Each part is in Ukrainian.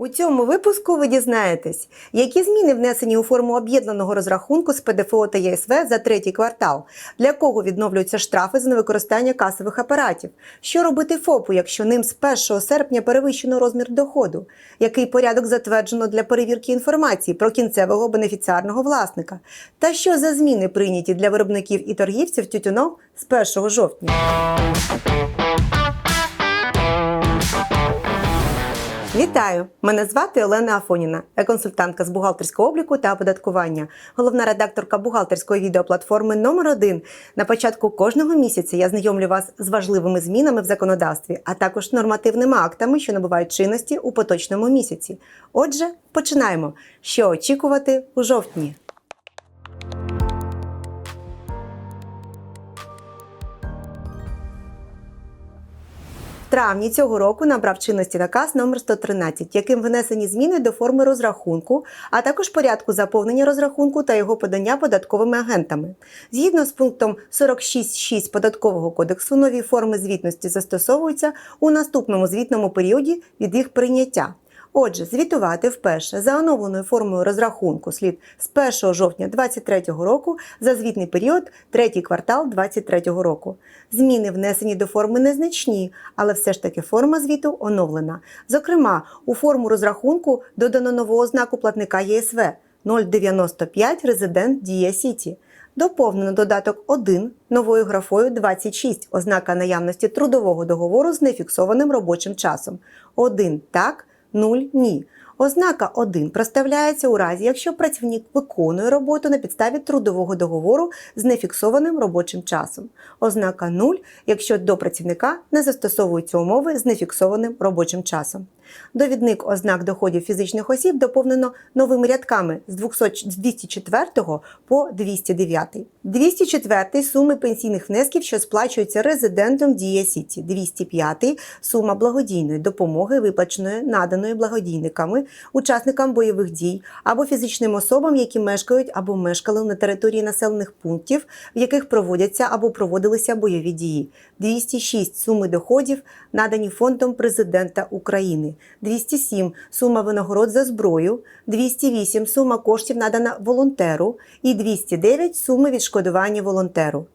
У цьому випуску ви дізнаєтесь, які зміни внесені у форму об'єднаного розрахунку з ПДФО та ЄСВ за третій квартал, для кого відновлюються штрафи за невикористання касових апаратів, що робити ФОПу, якщо ним з 1 серпня перевищено розмір доходу, який порядок затверджено для перевірки інформації про кінцевого бенефіціарного власника, та що за зміни прийняті для виробників і торгівців тютюном з 1 жовтня. Вітаю! Мене звати Олена Афоніна, консультантка з бухгалтерського обліку та оподаткування, головна редакторка бухгалтерської відеоплатформи номер 1 На початку кожного місяця я знайомлю вас з важливими змінами в законодавстві, а також нормативними актами, що набувають чинності у поточному місяці. Отже, починаємо. Що очікувати у жовтні? Травні цього року набрав чинності наказ номер 113, яким внесені зміни до форми розрахунку, а також порядку заповнення розрахунку та його подання податковими агентами. Згідно з пунктом 46.6 податкового кодексу, нові форми звітності застосовуються у наступному звітному періоді від їх прийняття. Отже, звітувати вперше за оновленою формою розрахунку слід з 1 жовтня 2023 року за звітний період третій квартал 2023 року. Зміни внесені до форми незначні, але все ж таки форма звіту оновлена. Зокрема, у форму розрахунку додано нову ознаку платника ЄСВ 095 Резидент Дія Сіті. Доповнено додаток 1 новою графою 26 ознака наявності трудового договору з нефіксованим робочим часом. 1 так, 0 ні. Ознака 1 проставляється у разі, якщо працівник виконує роботу на підставі трудового договору з нефіксованим робочим часом. Ознака 0, якщо до працівника не застосовуються умови з нефіксованим робочим часом. Довідник ознак доходів фізичних осіб доповнено новими рядками з 200 з 204 по 209. 204 суми пенсійних внесків, що сплачуються резидентом Дія Сіті. 205 сума благодійної допомоги, виплаченої наданої благодійниками, учасникам бойових дій або фізичним особам, які мешкають або мешкали на території населених пунктів, в яких проводяться або проводилися бойові дії. 206 суми доходів, надані фондом президента України. 207 сума винагород за зброю, 208 сума коштів надана волонтеру і 209 суми відшкодування волонтеру.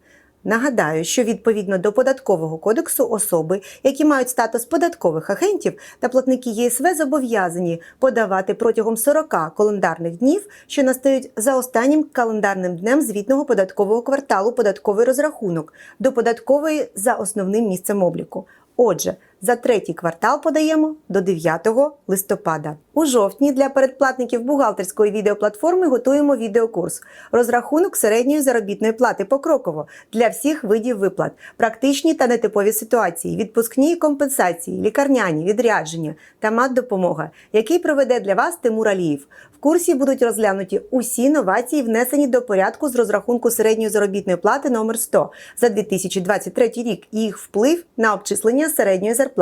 Нагадаю, що відповідно до податкового кодексу особи, які мають статус податкових агентів та платники ЄСВ зобов'язані подавати протягом 40 календарних днів, що настають за останнім календарним днем звітного податкового кварталу податковий розрахунок до податкової за основним місцем обліку. Отже, за третій квартал подаємо до 9 листопада. У жовтні для передплатників бухгалтерської відеоплатформи готуємо відеокурс розрахунок середньої заробітної плати покроково для всіх видів виплат, практичні та нетипові ситуації, відпускні компенсації, лікарняні, відрядження та мат-допомога, який проведе для вас Тимур Аліїв. В курсі будуть розглянуті усі новації, внесені до порядку з розрахунку середньої заробітної плати номер 100 за 2023 рік і їх вплив на обчислення середньої зарплати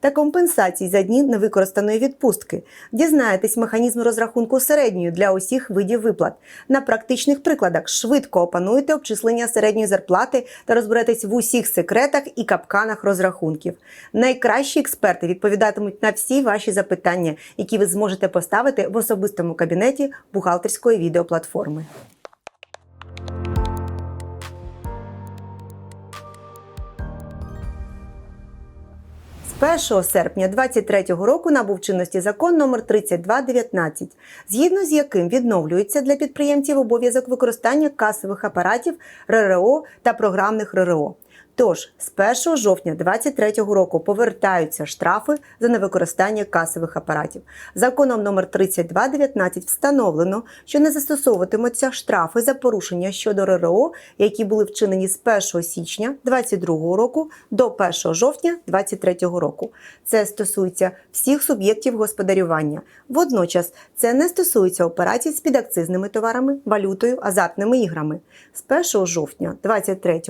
та компенсацій за дні невикористаної відпустки. Дізнаєтесь механізм розрахунку середньої для усіх видів виплат. На практичних прикладах швидко опануєте обчислення середньої зарплати та розберетесь в усіх секретах і капканах розрахунків. Найкращі експерти відповідатимуть на всі ваші запитання, які ви зможете поставити в особистому кабінеті бухгалтерської відеоплатформи. 1 серпня 2023 року набув чинності закон номер 3219, згідно з яким відновлюється для підприємців обов'язок використання касових апаратів РРО та програмних РРО. Тож з 1 жовтня 2023 року повертаються штрафи за невикористання касових апаратів. Законом номер 3219 встановлено, що не застосовуватимуться штрафи за порушення щодо РРО, які були вчинені з 1 січня 2022 року до 1 жовтня 2023 року. Це стосується всіх суб'єктів господарювання. Водночас це не стосується операцій з підакцизними товарами, валютою, азартними іграми. З 1 жовтня 2023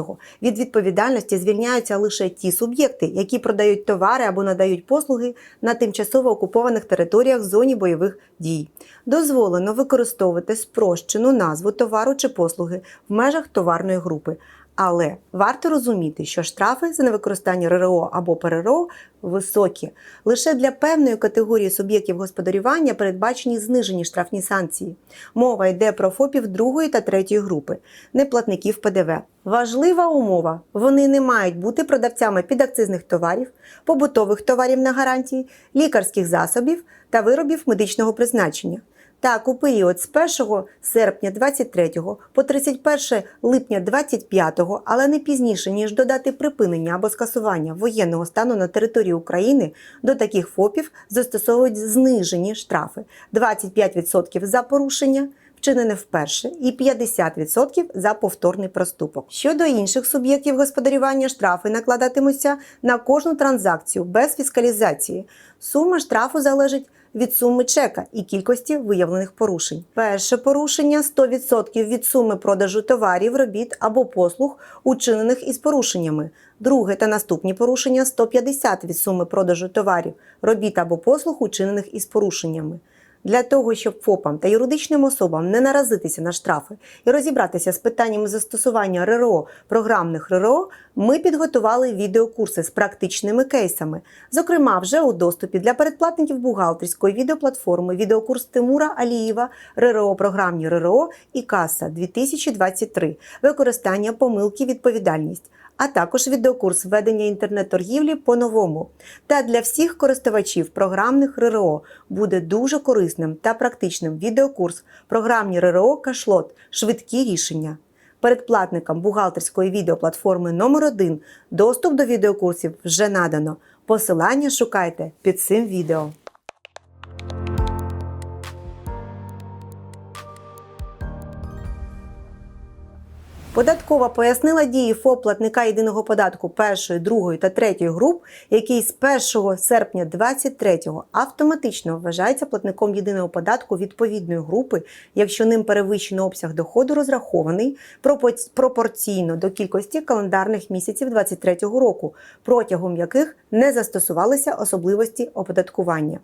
від відповідальності звільняються лише ті суб'єкти, які продають товари або надають послуги на тимчасово окупованих територіях в зоні бойових дій. Дозволено використовувати спрощену назву товару чи послуги в межах товарної групи. Але варто розуміти, що штрафи за невикористання РРО або ПРРО високі. Лише для певної категорії суб'єктів господарювання передбачені знижені штрафні санкції. Мова йде про ФОПів другої та третьої групи, неплатників ПДВ. Важлива умова: вони не мають бути продавцями підакцизних товарів, побутових товарів на гарантії, лікарських засобів та виробів медичного призначення. Так, у період з 1 серпня 23 по 31 липня 25, але не пізніше, ніж до дати припинення або скасування воєнного стану на території України, до таких ФОПів застосовують знижені штрафи 25% за порушення. Вчинене вперше і 50% за повторний проступок. Щодо інших суб'єктів господарювання, штрафи накладатимуться на кожну транзакцію без фіскалізації. Сума штрафу залежить від суми чека і кількості виявлених порушень. Перше порушення 100% від суми продажу товарів, робіт або послуг, учинених із порушеннями. Друге та наступні порушення 150 від суми продажу товарів, робіт або послуг, учинених із порушеннями. Для того, щоб ФОПам та юридичним особам не наразитися на штрафи і розібратися з питаннями застосування РРО програмних РРО, ми підготували відеокурси з практичними кейсами. Зокрема, вже у доступі для передплатників бухгалтерської відеоплатформи відеокурс Тимура Алієва РРО програмні РРО і каса 2023 використання помилки відповідальність а також відеокурс ведення інтернет-торгівлі по-новому. Та для всіх користувачів програмних РРО буде дуже корисним та практичним відеокурс програмні РРО Кашлот швидкі рішення. Передплатникам бухгалтерської відеоплатформи номер 1 доступ до відеокурсів вже надано. Посилання шукайте під цим відео. Податкова пояснила дії ФОП платника єдиного податку першої, другої та третьої груп, який з 1 серпня 2023 автоматично вважається платником єдиного податку відповідної групи, якщо ним перевищено обсяг доходу розрахований пропорційно до кількості календарних місяців 2023 року, протягом яких не застосувалися особливості оподаткування.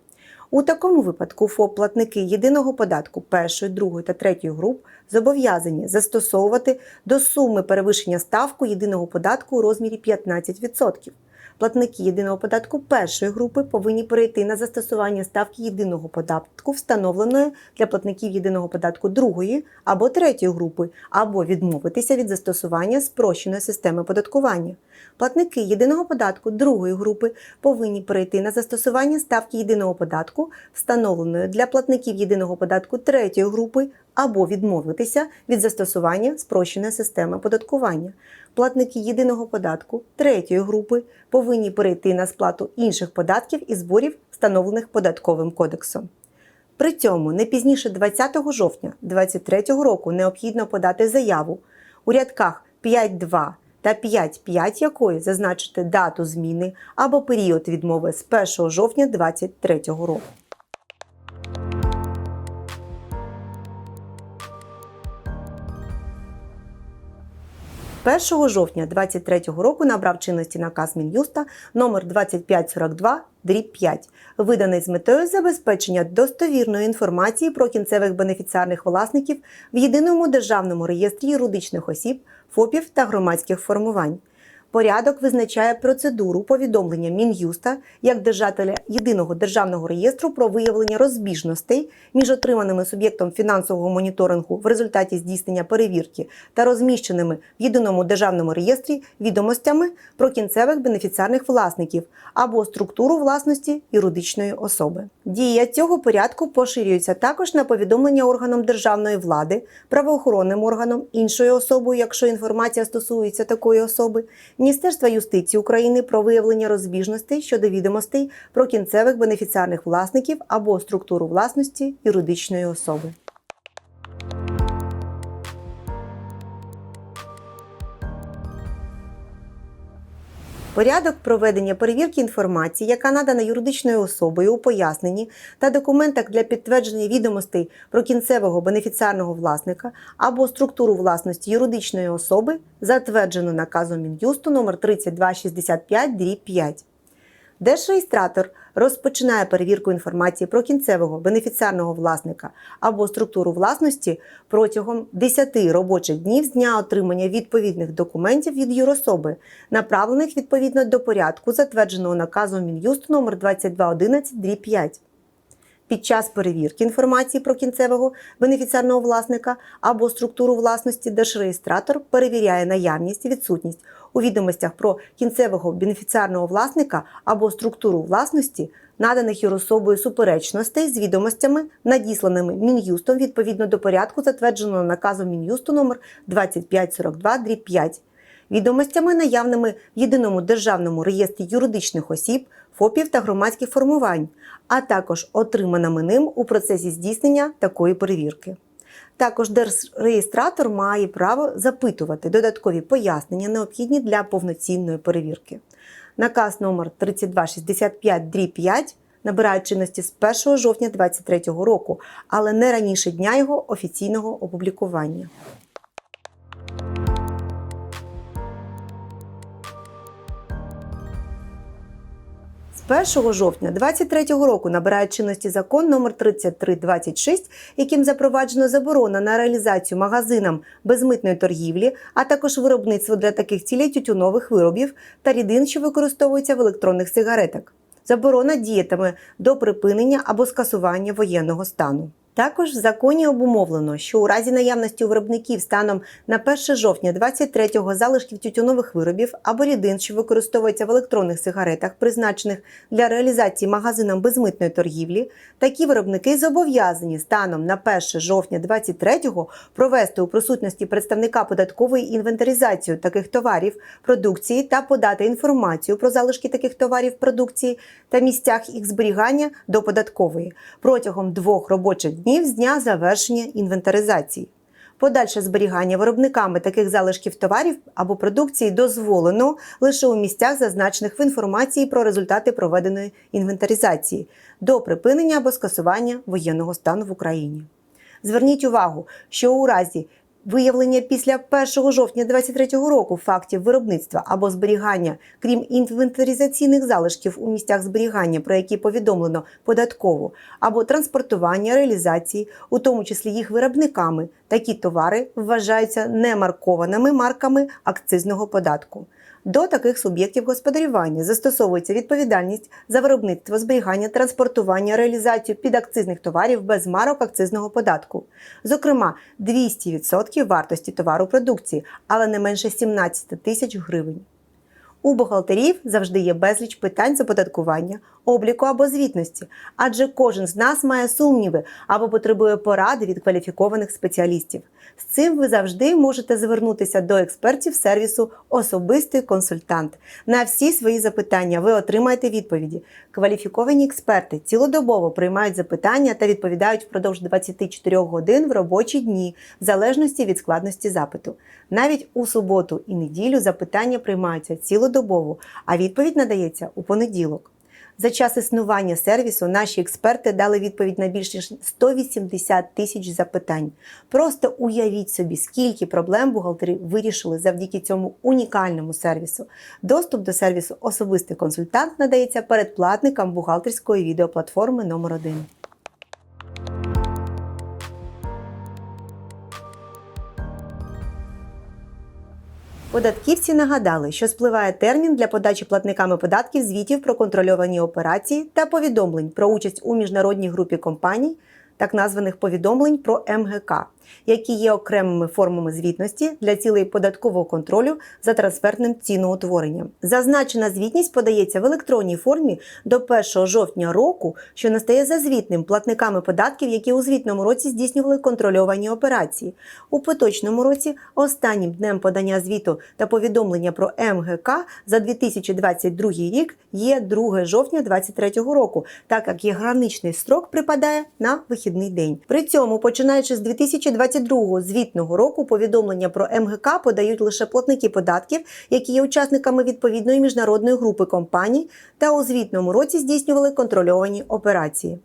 У такому випадку ФОП-платники єдиного податку першої, другої та третьої груп зобов'язані застосовувати до суми перевищення ставку єдиного податку у розмірі 15%. Платники єдиного податку першої групи повинні перейти на застосування ставки єдиного податку, встановленої для платників єдиного податку другої або третьої групи, або відмовитися від застосування спрощеної системи податкування. Платники єдиного податку другої групи повинні перейти на застосування ставки єдиного податку, встановленої для платників єдиного податку третьої групи, або відмовитися від застосування спрощеної системи податкування. Платники єдиного податку третьої групи повинні перейти на сплату інших податків і зборів, встановлених податковим кодексом. При цьому не пізніше 20 жовтня 2023 року необхідно подати заяву у рядках 5.2 та 5.5 якої зазначити дату зміни або період відмови з 1 жовтня 2023 року. – 1 жовтня 2023 року набрав чинності наказ Мін'юста номер 2542 дріб 5, виданий з метою забезпечення достовірної інформації про кінцевих бенефіціарних власників в єдиному державному реєстрі юридичних осіб, ФОПів та громадських формувань. Порядок визначає процедуру повідомлення Мін'юста як держателя єдиного державного реєстру про виявлення розбіжностей між отриманими суб'єктом фінансового моніторингу в результаті здійснення перевірки та розміщеними в єдиному державному реєстрі відомостями про кінцевих бенефіціарних власників або структуру власності юридичної особи. Дія цього порядку поширюється також на повідомлення органам державної влади, правоохоронним органам, іншою особою, якщо інформація стосується такої особи, Міністерства юстиції України про виявлення розбіжностей щодо відомостей про кінцевих бенефіціарних власників або структуру власності юридичної особи. Порядок проведення перевірки інформації, яка надана юридичною особою у поясненні та документах для підтвердження відомостей про кінцевого бенефіціарного власника або структуру власності юридичної особи, затверджено наказом Мін'юсту номер 3265 5. Держреєстратор розпочинає перевірку інформації про кінцевого бенефіціарного власника або структуру власності протягом 10 робочих днів з дня отримання відповідних документів від юрособи, направлених відповідно до порядку, затвердженого наказом Мін'юсту номер 2211 5 під час перевірки інформації про кінцевого бенефіціарного власника або структуру власності держреєстратор перевіряє наявність і відсутність у відомостях про кінцевого бенефіціарного власника або структуру власності, наданих юрособою суперечностей з відомостями, надісланими Мін'юстом відповідно до порядку, затвердженого наказом Мін'юсту номер 2542 5 відомостями, наявними в єдиному державному реєстрі юридичних осіб, ФОПів та громадських формувань, а також отриманими ним у процесі здійснення такої перевірки. Також держреєстратор має право запитувати додаткові пояснення, необхідні для повноцінної перевірки. Наказ номер 3265 5 набирає чинності з 1 жовтня 2023 року, але не раніше дня його офіційного опублікування. З 1 жовтня 2023 року набирає чинності закон номер 3326, яким запроваджено заборона на реалізацію магазинам безмитної торгівлі, а також виробництво для таких цілей тютюнових виробів та рідин, що використовуються в електронних сигаретах. Заборона діятиме до припинення або скасування воєнного стану. Також в законі обумовлено, що у разі наявності у виробників станом на 1 жовтня 23-го залишків тютюнових виробів або рідин, що використовуються в електронних сигаретах, призначених для реалізації магазинам безмитної торгівлі, такі виробники зобов'язані станом на 1 жовтня 23-го провести у присутності представника податкової інвентаризацію таких товарів, продукції та подати інформацію про залишки таких товарів продукції та місцях їх зберігання до податкової. Протягом двох робочих днів з дня завершення інвентаризації. Подальше зберігання виробниками таких залишків товарів або продукції дозволено лише у місцях, зазначених в інформації про результати проведеної інвентаризації до припинення або скасування воєнного стану в Україні. Зверніть увагу, що у разі виявлення після 1 жовтня 2023 року фактів виробництва або зберігання, крім інвентаризаційних залишків у місцях зберігання, про які повідомлено податково, або транспортування реалізації, у тому числі їх виробниками, такі товари вважаються немаркованими марками акцизного податку. До таких суб'єктів господарювання застосовується відповідальність за виробництво, зберігання, транспортування, реалізацію підакцизних товарів без марок акцизного податку, зокрема 200% вартості товару продукції, але не менше 17 тисяч гривень. У бухгалтерів завжди є безліч питань з оподаткування, обліку або звітності, адже кожен з нас має сумніви або потребує поради від кваліфікованих спеціалістів. З цим ви завжди можете звернутися до експертів сервісу Особистий консультант. На всі свої запитання ви отримаєте відповіді. Кваліфіковані експерти цілодобово приймають запитання та відповідають впродовж 24 годин в робочі дні, в залежності від складності запиту. Навіть у суботу і неділю запитання приймаються цілодобово, а відповідь надається у понеділок. За час існування сервісу наші експерти дали відповідь на більш ніж 180 тисяч запитань. Просто уявіть собі, скільки проблем бухгалтери вирішили завдяки цьому унікальному сервісу. Доступ до сервісу Особистий консультант надається передплатникам бухгалтерської відеоплатформи номер 1 Податківці нагадали, що спливає термін для подачі платниками податків звітів про контрольовані операції та повідомлень про участь у міжнародній групі компаній, так названих повідомлень про МГК, які є окремими формами звітності для цілей податкового контролю за трансфертним ціноутворенням. Зазначена звітність подається в електронній формі до 1 жовтня року, що настає за звітним платниками податків, які у звітному році здійснювали контрольовані операції. У поточному році останнім днем подання звіту та повідомлення про МГК за 2022 рік є 2 жовтня 2023 року, так як є граничний строк припадає на вихідний день. При цьому, починаючи з 2022 звітного року, повідомлення про МГК подають лише платники податків, які є учасниками відповідної міжнародної групи компаній та у звітному році здійснювали контрольовані операції.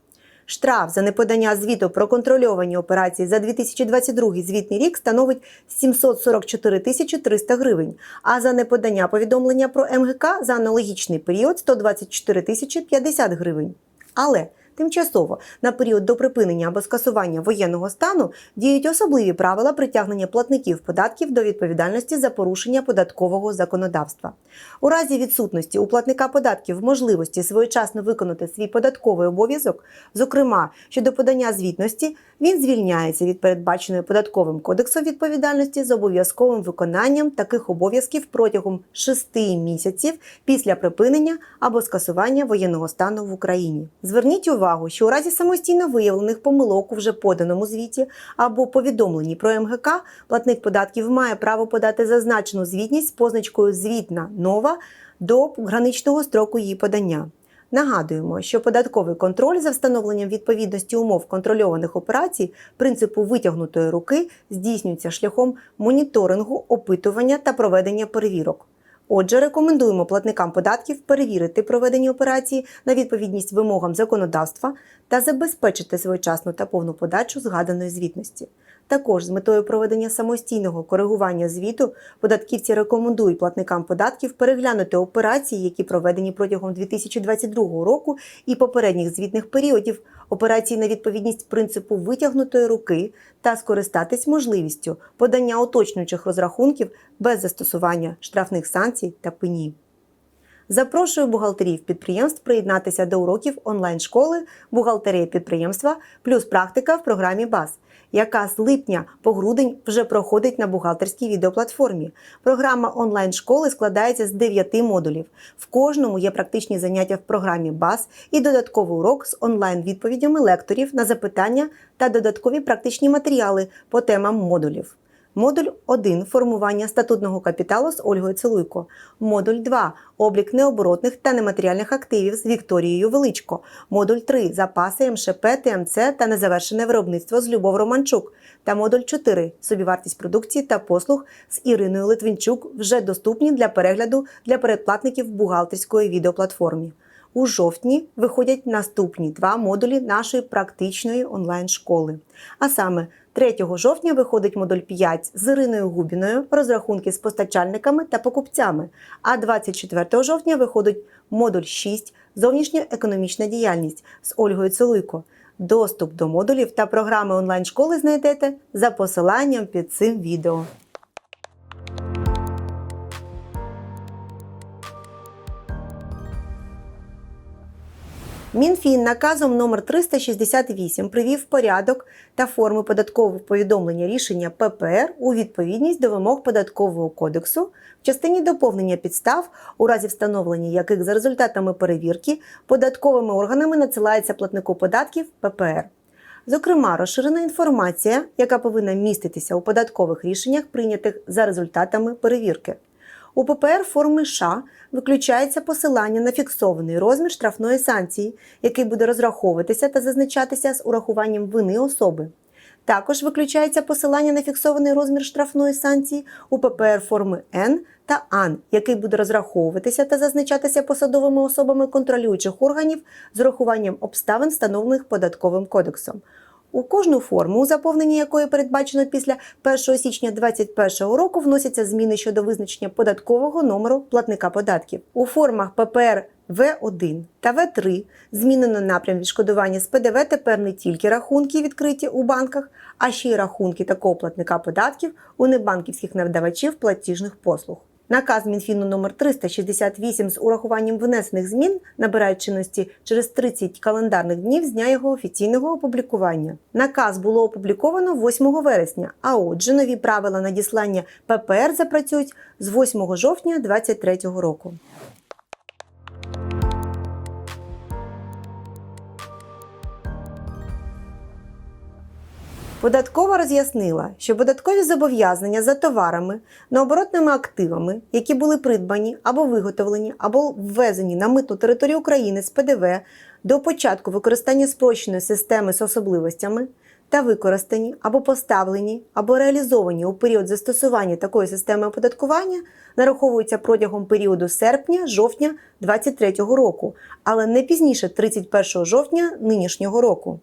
Штраф за неподання звіту про контрольовані операції за 2022 звітний рік становить 744 тисячі 300 гривень, а за неподання повідомлення про МГК за аналогічний період 124 тисячі 50 гривень. Але Тимчасово на період до припинення або скасування воєнного стану діють особливі правила притягнення платників податків до відповідальності за порушення податкового законодавства. У разі відсутності у платника податків можливості своєчасно виконати свій податковий обов'язок, зокрема щодо подання звітності, він звільняється від передбаченої податковим кодексом відповідальності з обов'язковим виконанням таких обов'язків протягом 6 місяців після припинення або скасування воєнного стану в Україні. Зверніть увагу, що у разі самостійно виявлених помилок у вже поданому звіті або повідомленні про МГК платник податків має право подати зазначену звітність з позначкою Звітна нова до граничного строку її подання. Нагадуємо, що податковий контроль за встановленням відповідності умов контрольованих операцій принципу витягнутої руки здійснюється шляхом моніторингу, опитування та проведення перевірок. Отже, рекомендуємо платникам податків перевірити проведені операції на відповідність вимогам законодавства та забезпечити своєчасну та повну подачу згаданої звітності. Також з метою проведення самостійного коригування звіту податківці рекомендують платникам податків переглянути операції, які проведені протягом 2022 року і попередніх звітних періодів, операції на відповідність принципу витягнутої руки та скористатись можливістю подання уточнюючих розрахунків без застосування штрафних санкцій та пені. Запрошую бухгалтерів підприємств приєднатися до уроків онлайн-школи Бухгалтерія підприємства плюс практика в програмі БАС, яка з липня по грудень вже проходить на бухгалтерській відеоплатформі. Програма онлайн-школи складається з 9 модулів. В кожному є практичні заняття в програмі БАС і додатковий урок з онлайн-відповідями лекторів на запитання та додаткові практичні матеріали по темам модулів. Модуль 1 формування статутного капіталу з Ольгою Целуйко. Модуль 2 облік необоротних та нематеріальних активів з Вікторією Величко. Модуль 3 запаси МШП, ТМЦ та незавершене виробництво з Любов Романчук. Та модуль 4 собівартість продукції та послуг з Іриною Литвинчук вже доступні для перегляду для передплатників бухгалтерської відеоплатформі. У жовтні виходять наступні два модулі нашої практичної онлайн-школи. А саме 3 жовтня виходить модуль 5 з Іриною Губіною, розрахунки з постачальниками та покупцями. А 24 жовтня виходить модуль 6 зовнішня економічна діяльність з Ольгою Целуйко. Доступ до модулів та програми онлайн-школи знайдете за посиланням під цим відео. Мінфін наказом номер 368 привів порядок та форми податкового повідомлення рішення ППР у відповідність до вимог податкового кодексу в частині доповнення підстав, у разі встановлення яких за результатами перевірки податковими органами надсилається платнику податків ППР. Зокрема, розширена інформація, яка повинна міститися у податкових рішеннях, прийнятих за результатами перевірки. У ППР форми США виключається посилання на фіксований розмір штрафної санкції, який буде розраховуватися та зазначатися з урахуванням вини особи. Також виключається посилання на фіксований розмір штрафної санкції у ППР форми Н та АН, який буде розраховуватися та зазначатися посадовими особами контролюючих органів з урахуванням обставин, встановлених податковим кодексом. У кожну форму, у заповненні якої передбачено після 1 січня 2021 року, вносяться зміни щодо визначення податкового номеру платника податків. У формах ППР В1 та В3 змінено напрям відшкодування з ПДВ тепер не тільки рахунки відкриті у банках, а ще й рахунки такого платника податків у небанківських надавачів платіжних послуг. Наказ Мінфіну номер 368 з урахуванням внесених змін набирає чинності через 30 календарних днів з дня його офіційного опублікування. Наказ було опубліковано 8 вересня, а отже, нові правила надіслання ППР запрацюють з 8 жовтня 2023 року. Податкова роз'яснила, що податкові зобов'язання за товарами, необоротними активами, які були придбані або виготовлені, або ввезені на митну територію України з ПДВ до початку використання спрощеної системи з особливостями та використані або поставлені, або реалізовані у період застосування такої системи оподаткування нараховуються протягом періоду серпня-жовтня 2023 року, але не пізніше 31 жовтня нинішнього року.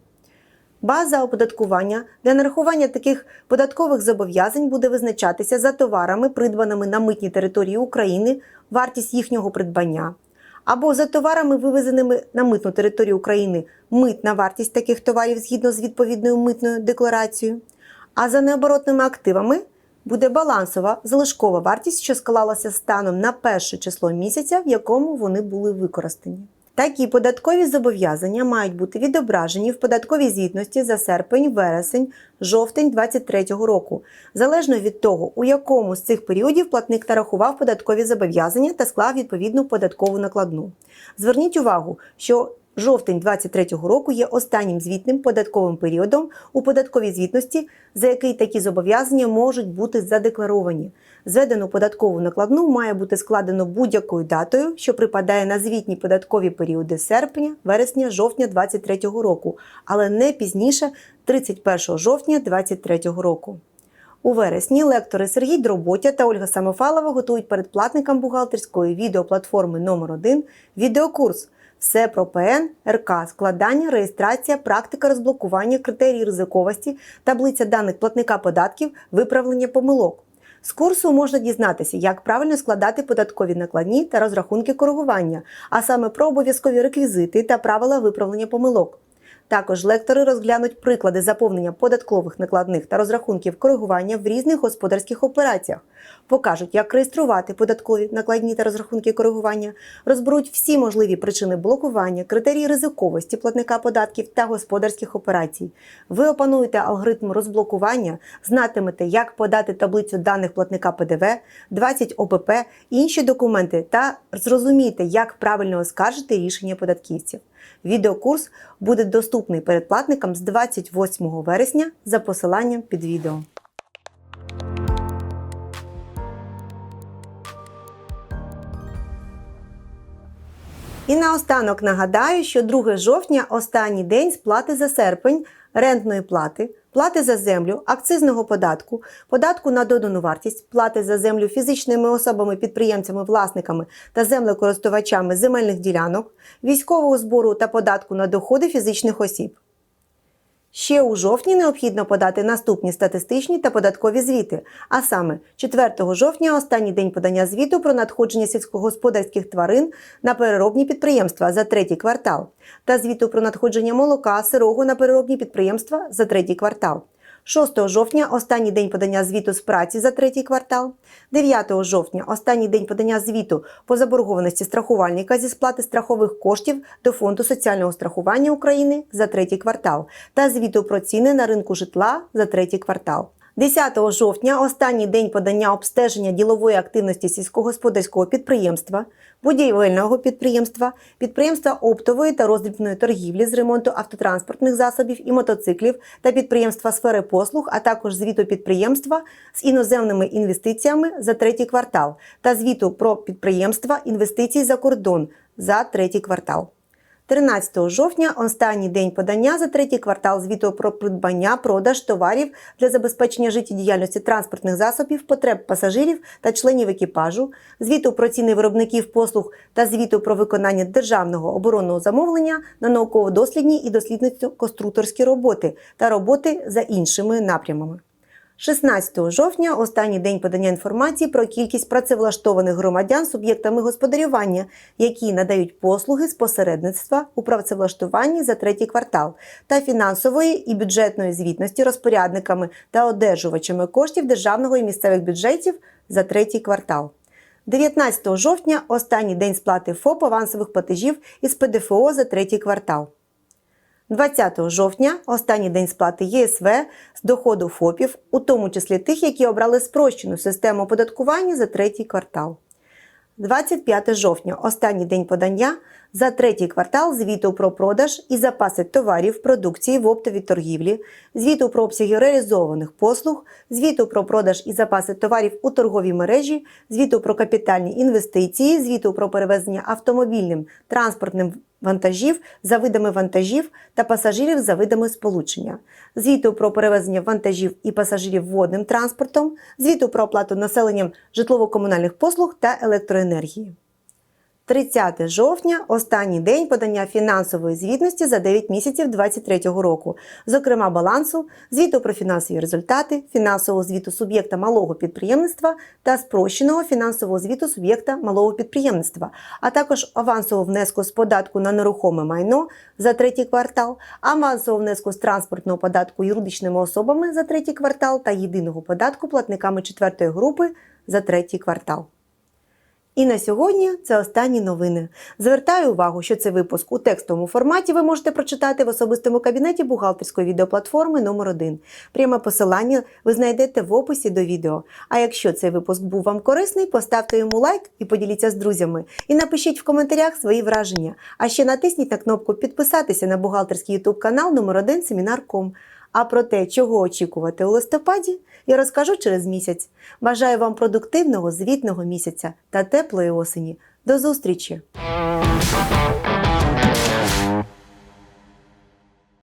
База оподаткування для нарахування таких податкових зобов'язань буде визначатися за товарами, придбаними на митній території України, вартість їхнього придбання, або за товарами, вивезеними на митну територію України, митна вартість таких товарів згідно з відповідною митною декларацією. А за необоротними активами буде балансова залишкова вартість, що склалася станом на перше число місяця, в якому вони були використані. Такі податкові зобов'язання мають бути відображені в податковій звітності за серпень, вересень, жовтень 2023 року, залежно від того, у якому з цих періодів платник нарахував податкові зобов'язання та склав відповідну податкову накладну. Зверніть увагу, що Жовтень 2023 року є останнім звітним податковим періодом у податковій звітності, за який такі зобов'язання можуть бути задекларовані. Зведену податкову накладну має бути складено будь-якою датою, що припадає на звітні податкові періоди серпня, вересня, жовтня 2023 року, але не пізніше 31 жовтня 2023 року. У вересні лектори Сергій Дроботя та Ольга Самофалова готують перед платникам бухгалтерської відеоплатформи номер 1 відеокурс все про ПН, РК, складання, реєстрація, практика розблокування, критерії ризиковості, таблиця даних платника податків, виправлення помилок. З курсу можна дізнатися, як правильно складати податкові накладні та розрахунки коригування, а саме про обов'язкові реквізити та правила виправлення помилок. Також лектори розглянуть приклади заповнення податкових накладних та розрахунків коригування в різних господарських операціях, покажуть, як реєструвати податкові накладні та розрахунки коригування, розберуть всі можливі причини блокування, критерії ризиковості платника податків та господарських операцій. Ви опануєте алгоритм розблокування, знатимете, як подати таблицю даних платника ПДВ, 20 ОПП, інші документи та зрозумієте, як правильно оскаржити рішення податківців. Відеокурс буде доступний передплатникам з 28 вересня за посиланням під відео. І наостанок нагадаю, що 2 жовтня останній день сплати за серпень, рентної плати, плати за землю, акцизного податку, податку на додану вартість, плати за землю фізичними особами, підприємцями, власниками та землекористувачами земельних ділянок, військового збору та податку на доходи фізичних осіб. Ще у жовтні необхідно подати наступні статистичні та податкові звіти, а саме 4 жовтня останній день подання звіту про надходження сільськогосподарських тварин на переробні підприємства за третій квартал та звіту про надходження молока сирого на переробні підприємства за третій квартал. 6 жовтня останній день подання звіту з праці за третій квартал, 9 жовтня останній день подання звіту по заборгованості страхувальника зі сплати страхових коштів до Фонду соціального страхування України за третій квартал та звіту про ціни на ринку житла за третій квартал. 10 жовтня останній день подання обстеження ділової активності сільськогосподарського підприємства, будівельного підприємства, підприємства оптової та роздрібної торгівлі з ремонту автотранспортних засобів і мотоциклів та підприємства сфери послуг, а також звіту підприємства з іноземними інвестиціями за третій квартал та звіту про підприємства інвестицій за кордон за третій квартал. 13 жовтня останній день подання за третій квартал звіту про придбання, продаж товарів для забезпечення життєдіяльності транспортних засобів, потреб пасажирів та членів екіпажу, звіту про ціни виробників послуг та звіту про виконання державного оборонного замовлення на науково-дослідні і дослідницько-конструкторські роботи та роботи за іншими напрямами. 16 жовтня останній день подання інформації про кількість працевлаштованих громадян суб'єктами господарювання, які надають послуги з посередництва у працевлаштуванні за третій квартал та фінансової і бюджетної звітності розпорядниками та одержувачами коштів державного і місцевих бюджетів за третій квартал. 19 жовтня останній день сплати ФОП авансових платежів із ПДФО за третій квартал. 20 жовтня останній день сплати ЄСВ з доходу ФОПів, у тому числі тих, які обрали спрощену систему оподаткування за третій квартал. 25 жовтня останній день подання за третій квартал звіту про продаж і запаси товарів продукції в оптовій торгівлі, звіту про обсяги реалізованих послуг, звіту про продаж і запаси товарів у торговій мережі, звіту про капітальні інвестиції, звіту про перевезення автомобільним транспортним вантажів за видами вантажів та пасажирів за видами сполучення, звіту про перевезення вантажів і пасажирів водним транспортом, звіту про оплату населенням житлово-комунальних послуг та електроенергії. 30 жовтня останній день подання фінансової звітності за 9 місяців 2023 року, зокрема балансу, звіту про фінансові результати, фінансового звіту суб'єкта малого підприємництва та спрощеного фінансового звіту суб'єкта малого підприємництва, а також авансового внеску з податку на нерухоме майно за третій квартал, авансового внеску з транспортного податку юридичними особами за третій квартал та єдиного податку платниками четвертої групи за третій квартал. І на сьогодні це останні новини. Звертаю увагу, що цей випуск у текстовому форматі ви можете прочитати в особистому кабінеті бухгалтерської відеоплатформи номер 1 Пряме посилання ви знайдете в описі до відео. А якщо цей випуск був вам корисний, поставте йому лайк і поділіться з друзями. І напишіть в коментарях свої враження. А ще натисніть на кнопку підписатися на бухгалтерський ютуб канал номер 1 Семінар.ком. А про те, чого очікувати у листопаді, я розкажу через місяць. Бажаю вам продуктивного звітного місяця та теплої осені. До зустрічі!